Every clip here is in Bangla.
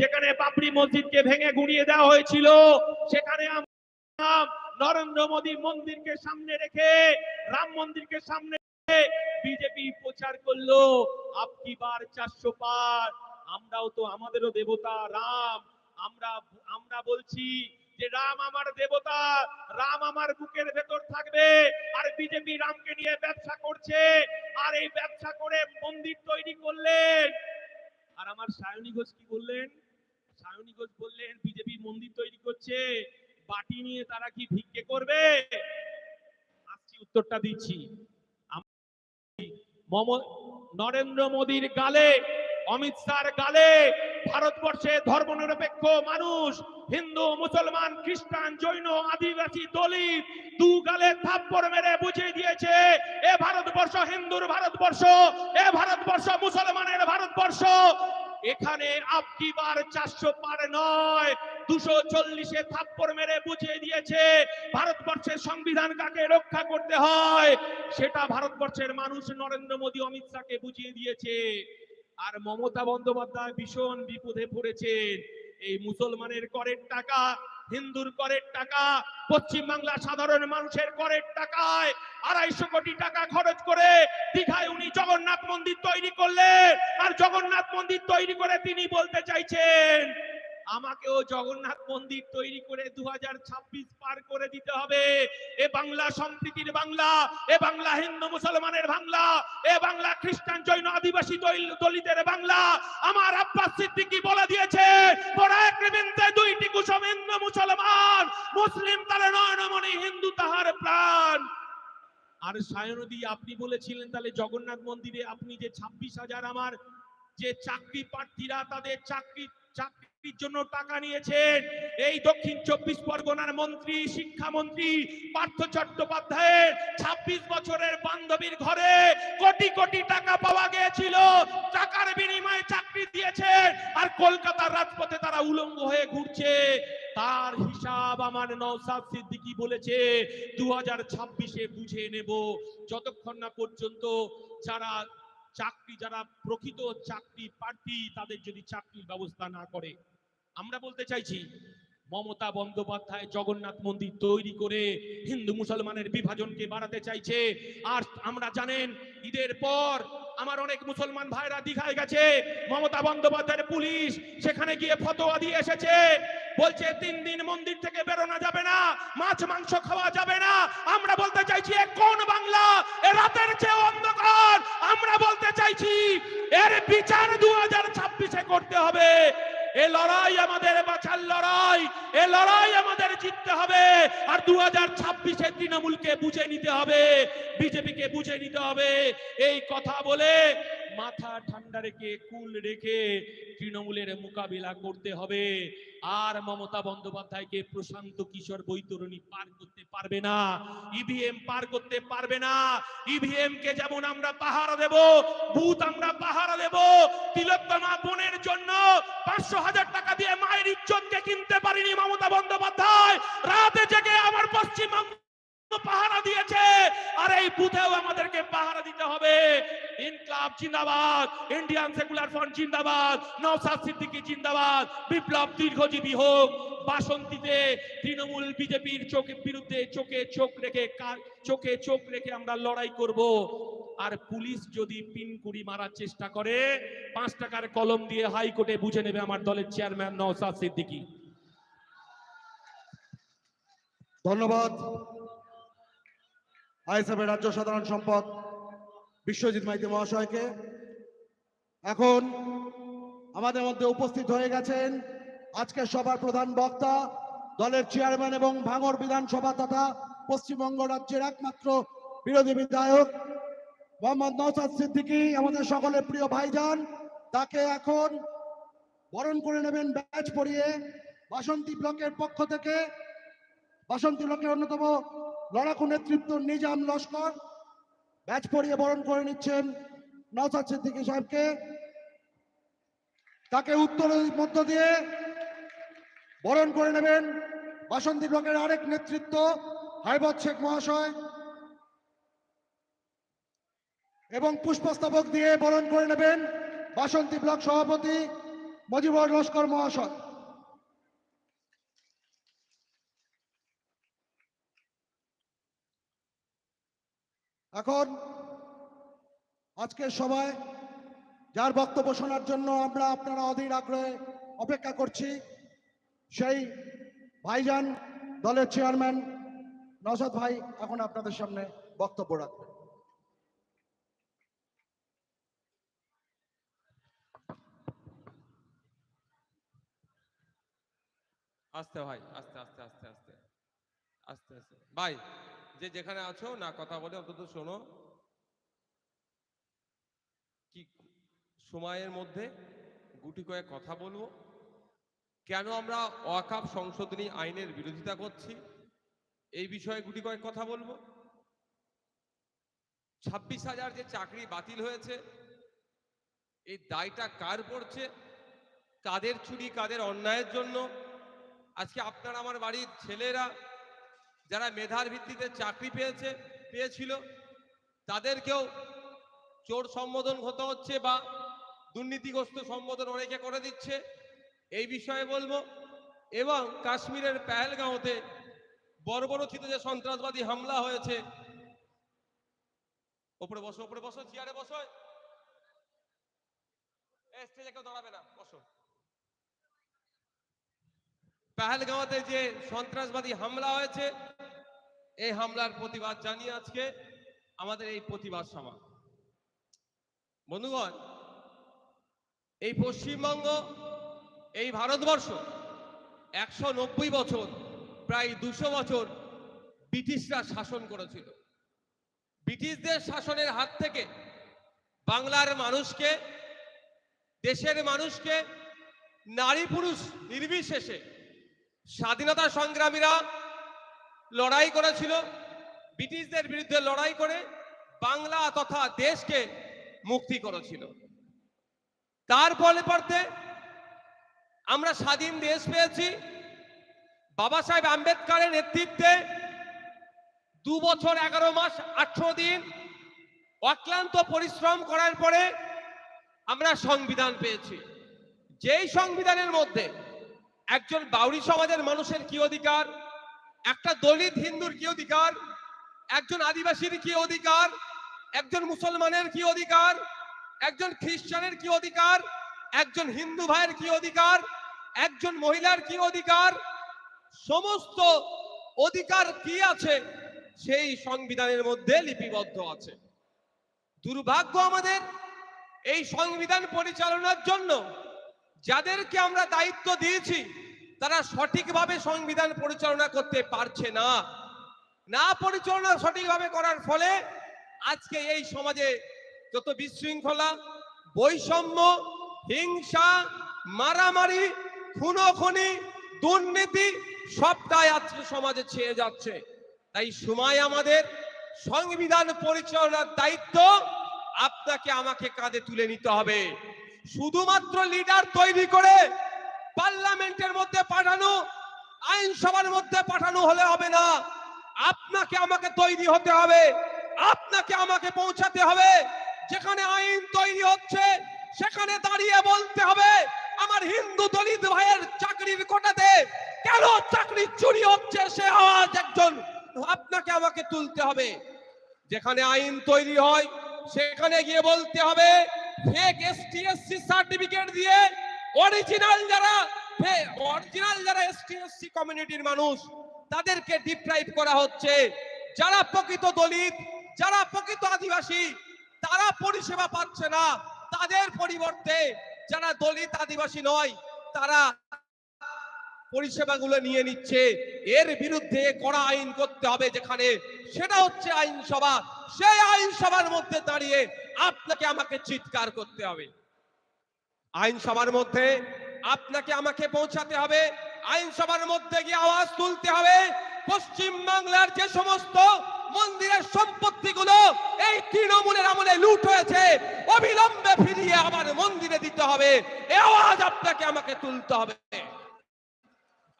যেখানে বাবরি মসজিদকে ভেঙে গুঁড়িয়ে দেওয়া হয়েছিল, সেখানে নরেন্দ্র মোদী মন্দিরকে সামনে রেখে, রাম মন্দিরকে সামনে বিজেপি প্রচার করল। আপকি বার চারশো পার? আমরাও তো আমাদেরও দেবতা, রাম। আমরা আমরা বলছি যে রাম আমার দেবতা, রাম আমার বুকের ভেতর থাকবে। আর বিজেপি রামকে নিয়ে ব্যবসা করছে। আর এই ব্যবসা করে মন্দির তৈরি করলেন। আর আমার সায়নী ঘোষ কি বললেন? সায়নী ঘোষ বললেন, বিজেপি মন্দির তৈরি করছে, বাটি নিয়ে তারা কি ভিক্ষে করবে? আসছি উত্তরটা দিচ্ছি। নরেন্দ্র মোদীর গালে, অমিত শাহর গালে, ভারতবর্ষে ধর্মনিরপেক্ষ মানুষ, হিন্দু, মুসলমান, খ্রিস্টান, জৈন, আদিবাসী, দলিত, দু গালে থাপ্পড় মেরে বুঝিয়ে দিয়েছে, এ ভারতবর্ষ হিন্দুর ভারতবর্ষ, এ ভারতবর্ষ মুসলমানের ভারতবর্ষ এখানে আপকি বার চারশো পার নয়, দুশো চল্লিশে থাপ্পড় মেরে বুঝিয়ে দিয়েছে, ভারতবর্ষের সংবিধান কাকে রক্ষা করতে হয়, সেটা ভারতবর্ষের মানুষ নরেন্দ্র মোদী, অমিত শাহকে বুঝিয়ে দিয়েছে। আর মমতা বন্দ্যোপাধ্যায় ভীষণ বিপদে পড়েছেন। এই মুসলমানের করের টাকা, হিন্দুর করের টাকা পশ্চিম বাংলা সাধারণ মানুষের করের টাকায় আড়াইশো কোটি টাকা খরচ করে দীঘায় উনি জগন্নাথ মন্দির তৈরি করলেন। আর জগন্নাথ মন্দির তৈরি করে তিনি বলতে চাইছেন, আমাকেও জগন্নাথ মন্দির তৈরি করে দু হাজার ছাব্বিশ পার করে দিতে হবে। এ বাংলা সম্প্রীতির বাংলা, এ বাংলা হিন্দু মুসলমানের বাংলা, এ বাংলা খ্রিস্টান জৈন আদিবাসী দল- দলিতের বাংলা। আমার আব্বাস সিদ্দিকী বলে দিয়েছে দুইটি কুসুম হিন্দু মুসলমান, মুসলিম তার নয়নমণি হিন্দু তাহার প্রাণ। আর সায়নদী আপনি বলেছিলেন, তাহলে জগন্নাথ মন্দিরে আপনি যে ছাব্বিশ হাজার আমার যে চাকরি প্রার্থীরা তাদের চাকরি, চাকরির জন্য টাকা নিয়েছেন, এই দক্ষিণ চব্বিশ পরগনার মন্ত্রী, শিক্ষামন্ত্রী পার্থ চট্টোপাধ্যায়ের ছাব্বিশ বছরের বান্ধবীর ঘরে কোটি কোটি টাকা পাওয়া গিয়েছিল, টাকার বিনিময়ে চাকরি দিয়েছে আর কলকাতার রাজপথে তারা উলঙ্গ হয়ে ঘুরছে। তার হিসাব আমার নওসাদ সিদ্দিকী বলেছে দু হাজার ছাব্বিশে বুঝে নেব। যতক্ষণ না পর্যন্ত যারা চাকরি, যারা প্রকৃত চাকরি প্রার্থী, তাদের যদি চাকরির ব্যবস্থা না করে। আমরা বলতে চাইছি, মমতা বন্দ্যোপাধ্যায় জগন্নাথ মন্দির তৈরি করে হিন্দু মুসলমানের বিভাজনকে বাড়াতে চাইছে। আর আমরা জানেন, ঈদের পর আমার অনেক মুসলমান ভাইরা দীঘায় গেছে। মমতা বন্দ্যোপাধ্যায়ের পুলিশ সেখানে গিয়ে ফতোয়া দিয়ে এসেছে। বলছে, তিন দিন মন্দির থেকে বেরোনো যাবে না, মাছ, মাংস খাওয়া যাবে না। আমরা বলতে চাইছি কোন বাংলা? রাতের চেয়ে অন্ধকার। আমরা বলতে চাইছি, এর বিচার দু হাজার ছাব্বিশে করতে হবে। এ লড়াই আমাদের বাঁচার লড়াই। এ লড়াই আমাদের জিততে হবে। আর দু হাজার ছাব্বিশে তৃণমূলকে বুঝে নিতে হবে। বিজেপিকে বুঝে নিতে হবে। এই কথা বলে মাথা ঠান্ডা রেখে, কুল রেখে তৃণমূলের মোকাবিলা করতে হবে। আর মমতা বন্দ্যোপাধ্যায়কে প্রশান্ত কিশোর বৈতরণী পার করতে পারবে না। ইভিএম পার করতে পারবে না। ইভিএম কে যেমন আমরা পাহারা দেব বুথ আমরা পাহারা দেব তিলোত্তমা বোনের জন্য পাঁচশো হাজার টাকা দিয়ে মায়ের ইজ্জতকে কিনতে পারিনি মমতা বন্দ্যোপাধ্যায়। রাতে জেগে আমার পশ্চিমবঙ্গ পাহারা দিয়েছে। আর এই বুথেও আমাদেরকে পাহারা দিতে হবে। ইনকলাব জিন্দাবাদ, ইন্ডিয়ান সেকুলার ফ্রন্ট জিন্দাবাদ নওসাদ সিদ্দিকী জিন্দাবাদ, বিপ্লব দীর্ঘজীবী হোক, বাসন্তীতে তৃণমূল বিজেপির চোখের বিরুদ্ধে চোখে চোখ রেখে চোখে চোখ রেখে আমরা লড়াই করব। আর পুলিশ যদি পিনকুড়ি মারার চেষ্টা করে, পাঁচ টাকার কলম দিয়ে হাইকোর্টে বুঝে নেবে আমার দলের চেয়ারম্যান নওসাদ সিদ্দিকী। ধন্যবাদ। আইএসএফের রাজ্য সাধারণ সম্পদ বিশ্বজিৎ মাইতি মহাশয়কে। এখন আমাদের মধ্যে উপস্থিত হয়ে গেছেন আজকের সভার প্রধান বক্তা, দলের চেয়ারম্যান এবং ভাঙর বিধানসভা তথা পশ্চিমবঙ্গ রাজ্যের একমাত্র বিরোধী বিধায়ক মোহাম্মদ নওসাদ সিদ্দিকী, আমাদের সকলের প্রিয় ভাইজান, তাকে এখন বরণ করে নেবেন ব্যাচ পরিয়ে বাসন্তী ব্লকের পক্ষ থেকে। বাসন্তী ব্লকের অন্যতম লড়াকু নেতৃত্ব নিজাম লস্কর। ব্যাচ পরিয়ে বরণ করে নিচ্ছেন নওসাদ সিদ্দিকী সাহেবকে। তাকে উত্তর মধ্য দিয়ে বরণ করে নেবেন বাসন্তী ব্লকের আরেক নেতৃত্ব, হাইবত শেখ মহাশয়। এবং পুষ্পস্তবক দিয়ে বরণ করে নেবেন বাসন্তী ব্লক সভাপতি মজিবর লস্কর মহাশয়। এখন আজকের সভায় যার বক্তব্য শোনার জন্য আমরা আপনারা অধীর আগ্রহে অপেক্ষা করছি, সেই ভাইজান দলের চেয়ারম্যান নজর ভাই এখন আপনাদের সামনে বক্তব্য রাখবেন। আস্তে ভাই আস্তে আস্তে আস্তে আস্তে আস্তে আস্তে, ভাই। যে যেখানে আছো, না কথা বলে, অন্তত শোনো। কি সময়ের মধ্যে গুটি কয়েক কথা বলব। কেন আমরা ওয়াকাপ সংশোধনী আইনের বিরোধিতা করছি? এই বিষয়ে গুটি কয়েক কথা বলব। ছাব্বিশ হাজার যে চাকরি বাতিল হয়েছে, এই দায়টা কার পড়ছে? কাদের চুরি, কাদের অন্যায়ের জন্য? আজকে আপনার, আমার বাড়ির ছেলেরা যারা মেধার ভিত্তিতে চাকরি পেয়েছে, পেয়েছিল, তাদেরকেও চোর সম্বোধন হতে হচ্ছে বা দুর্নীতিগ্রস্ত সম্বোধন অনেকে করে দিচ্ছে। এই বিষয়ে বলব, এবং কাশ্মীরের পেহেলগাঁওতে বর্বরচিত যে সন্ত্রাসবাদী হামলা হয়েছে, ওপরে বসো ওপরে বসো, চেয়ারে বসো। স্টেজে কেউ দাঁড়াবে না, বসো। পেহেলগাঁওতে যে সন্ত্রাসবাদী হামলা হয়েছে, এই হামলার প্রতিবাদ জানিয়ে আজকে আমাদের এই প্রতিবাদ সভা। বন্ধুগণ, এই পশ্চিমবঙ্গ, এই ভারতবর্ষ একশো নব্বই বছর, প্রায় দুশো বছর ব্রিটিশরা শাসন করেছিল। ব্রিটিশদের শাসনের হাত থেকে বাংলার মানুষকে, দেশের মানুষকে, নারী পুরুষ নির্বিশেষে স্বাধীনতা সংগ্রামীরা লড়াই করেছিল, ব্রিটিশদের বিরুদ্ধে লড়াই করে বাংলা তথা দেশকে মুক্তি করেছিল। তার ফলে পড়তে আমরা স্বাধীন দেশ পেয়েছি। বাবা সাহেব আম্বেদকরের নেতৃত্বে দু বছর এগারো মাস আঠারো দিন অক্লান্ত পরিশ্রম করার পরে আমরা সংবিধান পেয়েছি। যেই সংবিধানের মধ্যে একজন বাউরি সমাজের মানুষের কি অধিকার? একটা দলিত হিন্দুর কি অধিকার? একজন আদিবাসীর কি অধিকার? একজন মুসলমানের কি অধিকার? একজন খ্রিস্টানের কি অধিকার? একজন হিন্দু ভাইয়ের কি অধিকার? একজন মহিলার কি অধিকার? সমস্ত অধিকার কি আছে? সেই সংবিধানের মধ্যে লিপিবদ্ধ আছে। দুর্ভাগ্য আমাদের এই সংবিধান পরিচালনার জন্য যাদেরকে আমরা দায়িত্ব দিয়েছি, তারা সঠিকভাবে সংবিধান পরিচালনা করতে পারছে না। না পরিচালনা সঠিকভাবে করার ফলে আজকে এই সমাজে যত বিশৃঙ্খলা, বৈষম্য, হিংসা, মারামারি, খুনোখুনি, দুর্নীতি, সবটাই আজকে সমাজে ছেয়ে যাচ্ছে। তাই সময় আমাদের সংবিধান পরিচালনার দায়িত্ব, আপনাকে আমাকে কাঁধে তুলে নিতে হবে। শুধুমাত্র লিডার তৈরি করে পার্লামেন্টের মধ্যে পাঠানো, আইনসভার মধ্যে পাঠানো হলে হবে না। আপনাকে আমাকে তৈরি হতে হবে, আপনাকে আমাকে পৌঁছাতে হবে। যেখানে আইন তৈরি হচ্ছে, সেখানে দাঁড়িয়ে বলতে হবে, আমার হিন্দু দলিত ভাইয়ের চাকরির কোটাতে কেন চাকরি চুরি হচ্ছে, সে আওয়াজ একজন। আপনাকে আমাকে তুলতে হবে। যেখানে আইন তৈরি হয়, সেখানে গিয়ে বলতে হবে ফেক এসটিএসসি সার্টিফিকেট দিয়ে অরিজিনাল যারা অরিজিনাল যারা এসটিএসসি কমিউনিটির মানুষ, তাদেরকে ডিপ্রাইভ করা হচ্ছে। যারা প্রকৃত দলিত, যারা প্রকৃত আদিবাসী, তারা পরিষেবা পাচ্ছে না। তাদের পরিবর্তে যারা দলিত আদিবাসী নয়, তারা পরিষেবাগুলো নিয়ে নিচ্ছে। এর বিরুদ্ধে কড়া আইন করতে হবে যেখানে সেটা হচ্ছে আইনসভা। সেই আইনসভার মধ্যে দাঁড়িয়ে আপনাকে আমাকে চিৎকার করতে হবে। আইনসভার মধ্যে আপনাকে আমাকে পৌঁছাতে হবে। আইনসভার মধ্যে গিয়ে আওয়াজ তুলতে হবে। পশ্চিম বাংলার যে সমস্ত মন্দিরের সম্পত্তিগুলো এই তৃণমূলের আমলে লুট হয়েছে, অবিলম্বে ফিরিয়ে আবার মন্দিরে দিতে হবে। এ আওয়াজ আপনাকে আমাকে তুলতে হবে।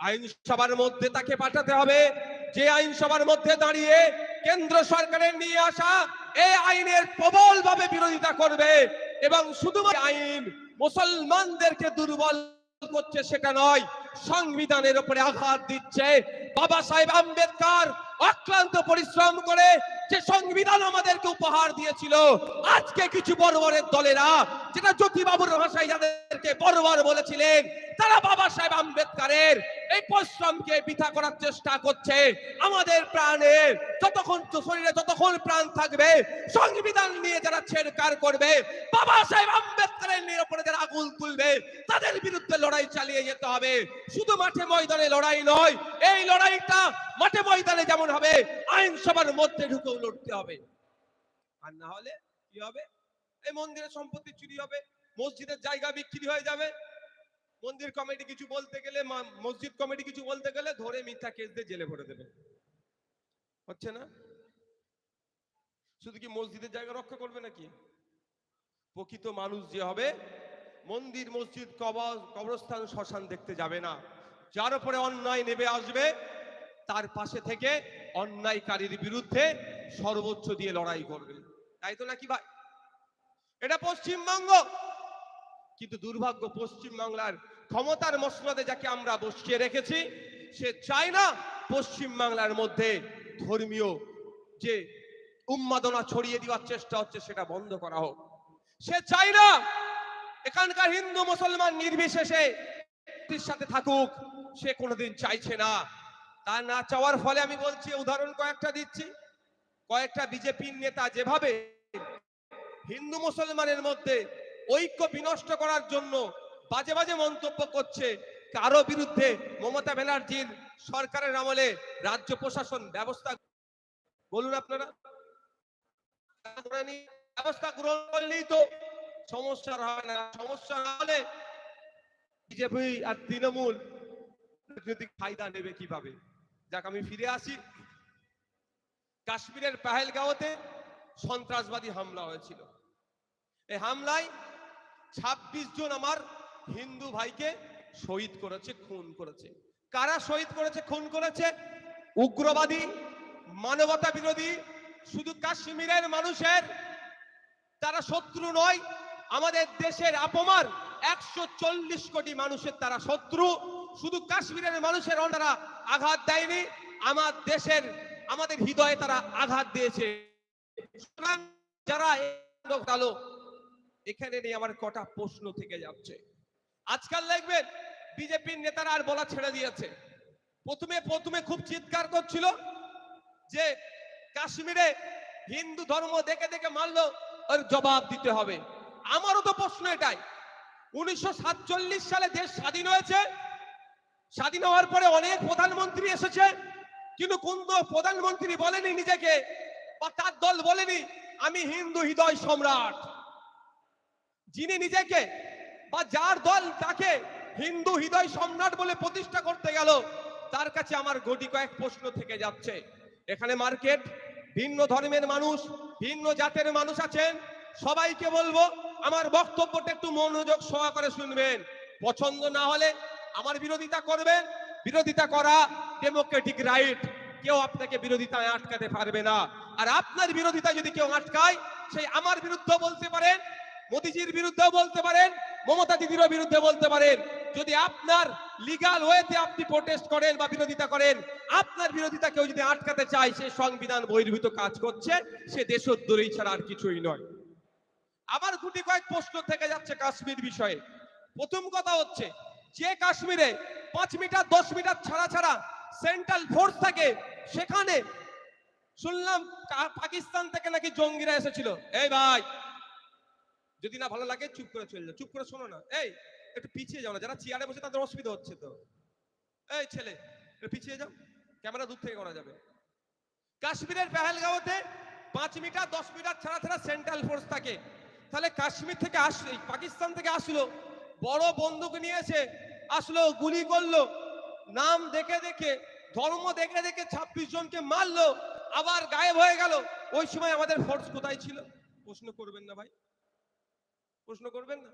আইনসভার মধ্যে তাকে পাঠাতে হবে। যে আইনসভার মধ্যে দাঁড়িয়ে কেন্দ্র সরকারের নিয়ে আসা এই আইনের প্রবলভাবে বিরোধিতা করবে এবং শুধুমাত্র আইন মুসলমানদেরকে দুর্বল করছে সেটা নয়, সংবিধানের উপরে আঘাত দিচ্ছে। বাবা সাহেব আম্বেদকর অক্লান্ত পরিশ্রম করে যে সংবিধান আমাদেরকে উপহার দিয়েছিল, আজকে কিছু বর্বরের দলেরা, যেটা জ্যোতিবাবুর ভাষায় যাদেরকে বর্বর বলেছিলেন, তারা বাবা সাহেব আম্বেদকারের এই পরিশ্রমকে বৃথা করার চেষ্টা করছে। আমাদের প্রাণের যতক্ষণ শরীরে যতক্ষণ প্রাণ থাকবে, সংবিধান নিয়ে যারা ছেড়কার করবে, বাবা সাহেব আম্বেদকারের নিয়ে উপরে যারা আগুন তুলবে, তাদের বিরুদ্ধে লড়াই চালিয়ে যেতে হবে। শুধু মাঠে ময়দানে লড়াই নয়, এই লড়াইটা মাঠে ময়দানে যেমন হবে, আইনসভার মধ্যে ঢুকেও লড়তে হবে। আর না হলে কি হবে? এই মন্দিরের সম্পত্তি চুরি হবে, মসজিদের জায়গা বিক্রি হয়ে যাবে। মন্দির কমিটি কিছু বলতে গেলে মসজিদ কমিটি কিছু বলতে গেলে ধরে মিথ্যা কেস দিয়ে জেলে ভরে দেবে। হচ্ছে না? শুধু কি মসজিদের জায়গা রক্ষা করবে নাকি? প্রকৃত মানুষ যে হবে, মন্দির, মসজিদ, কবর কবরস্থান, শ্মশান দেখতে যাবে না। যার উপরে অন্যায় নেমে আসবে তার পাশে থেকে অন্যায়কারীর বিরুদ্ধে সর্বোচ্চ দিয়ে লড়াই করবে। তাই তো নাকি ভাই? এটা পশ্চিমবঙ্গ। কিন্তু দুর্ভাগ্য পশ্চিম বাংলার ক্ষমতার মসনদে যাকে আমরা বসিয়ে রেখেছি, সে চায় না পশ্চিম বাংলার মধ্যে ধর্মীয় যে উন্মাদনা ছড়িয়ে দেওয়ার চেষ্টা হচ্ছে, সেটা বন্ধ করা হোক। সে চায় না এখানকার হিন্দু মুসলমান নির্বিশেষে সাথে থাকুক, সে কোনোদিন চাইছে না তা না চাওয়ার ফলে আমি বলছি উদাহরণ কয়েকটা দিচ্ছি। কয়েকটা বিজেপির নেতা যেভাবে হিন্দু মুসলমানের মধ্যে ঐক্য বিনষ্ট করার জন্য বাজে বাজে মন্তব্য করছে, কারও বিরুদ্ধে মমতা ব্যানার্জির সরকারের আমলে রাজ্য প্রশাসন ব্যবস্থা বলুন আপনারা। ব্যবস্থা গ্রহণ করলেই তো সমস্যা হবে না। সমস্যা না হলে বিজেপি আর তৃণমূল রাজনৈতিক ফায়দা নেবে কীভাবে? যাক, আমি ফিরে আসি। কাশ্মীরের পাহেলগাঁওতে সন্ত্রাসবাদী হামলা হয়েছিল। এই হামলায় ২৬ জন আমার হিন্দু ভাইকে শহীদ করেছে, খুন করেছে। কারা শহীদ করেছে, খুন করেছে? উগ্রবাদী, মানবতা বিরোধী, শুধু কাশ্মীরের মানুষের। তারা শত্রু নয়, আমাদের দেশের আপমার একশো চল্লিশ কোটি মানুষের তারা শত্রু। শুধু কাশ্মীরের মানুষের তারা আঘাত দেয়নি, আমার দেশের, আমাদের হৃদয়ে তারা আঘাত দিয়েছে। যারা আলো, এখানে নিয়ে আমার কটা প্রশ্ন থেকে যাচ্ছে। আজকাল দেখবেন, বিজেপির নেতারা আর বলা ছেড়ে দিয়েছে। প্রথমে প্রথমে খুব চিৎকার করছিল যে কাশ্মীরে হিন্দু ধর্ম দেখে দেখে মারলো, ওর জবাব দিতে হবে। আমারও তো প্রশ্ন এটাই। উনিশশো সাতচল্লিশ সালে দেশ স্বাধীন হয়েছে স্বাধীন হওয়ার পরে অনেক প্রধানমন্ত্রী এসেছে, কিন্তু কোন প্রধানমন্ত্রী বলেনি নিজেকে বা তার দল বলেনি? আমি হিন্দু হৃদয় সম্রাট। যিনি নিজেকে বা যার দল তাকে হিন্দু হৃদয় সম্রাট বলে প্রতিষ্ঠা করতে গেল, তার কাছে আমার গটি কয়েক প্রশ্ন থেকে যাচ্ছে। এখানে মার্কেট, ভিন্ন ধর্মের মানুষ, ভিন্ন জাতের মানুষ আছেন। সবাইকে বলব, আমার বক্তব্যটা একটু মনোযোগ সহকারে শুনবেন। পছন্দ না হলে আমার বিরোধিতা করবেন? বিরোধিতা করা ডেমোক্রেটিক রাইট কেউ আপনাকে বিরোধিতায় আটকাতে পারবে না। আর আপনার বিরোধিতা যদি কেউ আটকায়, সেই আমার বিরুদ্ধে বলতে পারেন, মোদিজির বিরুদ্ধেও বলতে পারেন, মমতা দিদিরও বিরুদ্ধে বলতে পারেন। যদি আপনার লিগাল ওয়েতে আপনি প্রোটেস্ট করেন বা বিরোধিতা করেন, আপনার বিরোধিতা কেউ যদি আটকাতে চায়, সে সংবিধান বহির্ভূত কাজ করছে, সে দেশোদ্দরী ছাড়া আর কিছুই নয়। আবার গুটি কয়েক প্রশ্ন থেকে যাচ্ছে কাশ্মীর বিষয়ে। প্রথম কথা হচ্ছে যে কাশ্মীরে পাঁচ মিটার, দশ মিটার ছাড়া ছাড়া সেন্ট্রাল ফোর্স থাকে, সেখানে শুনলাম পাকিস্তান থেকে নাকি জঙ্গিরা এসেছিল। এই ভাই, যদি না ভালো লাগে চুপ করে চলে যাও, চুপ করে শোনো না। এই, একটু পিছিয়ে যাও না। যারা চেয়ারে বসে তাদের অসুবিধা হচ্ছে তো। এই ছেলে পিছিয়ে যাও, ক্যামেরা দূর থেকে করা যাবে। কাশ্মীরের পেহেলগাঁওতে পাঁচ মিটার, দশ মিটার ছাড়া ছাড়া সেন্ট্রাল ফোর্স থাকে। তাহলে কাশ্মীর থেকে আস পাকিস্তান থেকে আসলো বড় বন্দুক নিয়ে এসে আসলো, গুলি করল, নাম দেখে দেখে, ধর্ম দেখে দেখে ছাব্বিশ জনকে মারলো, আবার গায়েব হয়ে গেল। ওই সময় আমাদের ফোর্স কোথায় ছিল? প্রশ্ন করবেন না ভাই। প্রশ্ন করবেন না।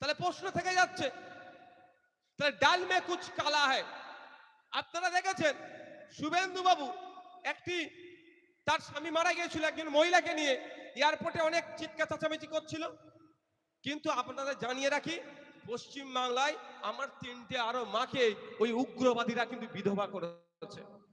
তাহলে প্রশ্ন থেকে যাচ্ছে। তাহলে ডাল মে কুচ কালা হয় আপনারা দেখেছেন, শুভেন্দু বাবু একটি, তার স্বামী মারা গিয়েছিল একজন মহিলাকে নিয়ে। এয়ারপোর্টে অনেক চিৎকার চেঁচামেচি করছিল। কিন্তু আপনাদের জানিয়ে রাখি পশ্চিম বাংলায় আমার তিনটে আরও মাকে ওই উগ্রবাদীরা কিন্তু বিধবা করেছে।